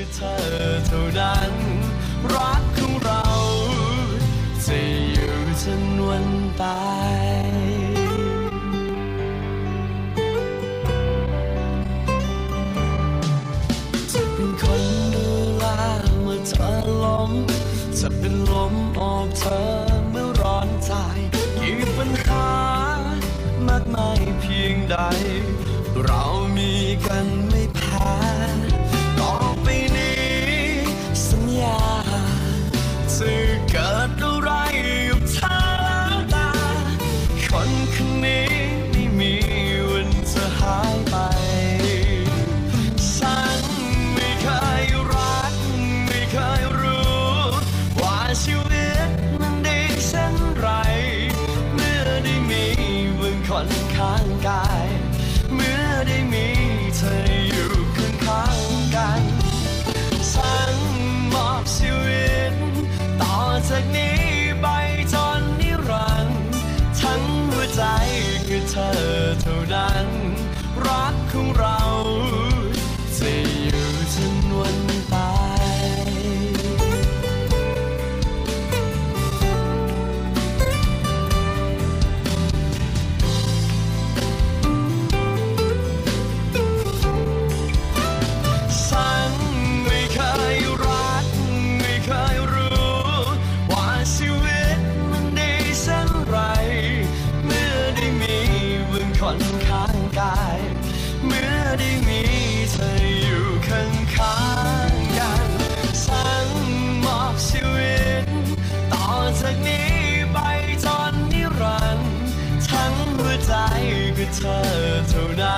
คือเธอเท่านั้น รักของเรา จะอยู่จนวันตายจะเป็นคนดูแลเมื่อเธอล้มจะเป็นลมออกเธอเมื่อร้อนใจกี่ปัญหามากมายเพียงใด เรามีกันไม่ กิดอะไรกับเธอแล้วตาคนคนนี้ไม่มีวันจะหายไป ฉันไม่เคยรัก ไม่เคยรู้ ว่าชีวิตมันดีเช่นไร เมื่อได้มีมึงคนข้างกาย เมื่อได้มี คื มึงคนข้างกาย เมื่อได้มีเธออยู่ข้างข้างๆกันฉันมอบชีวิต ต่อจากนี้ไปจนนิรันดร์ทั้งหัวใจคือเธอเท่านั้น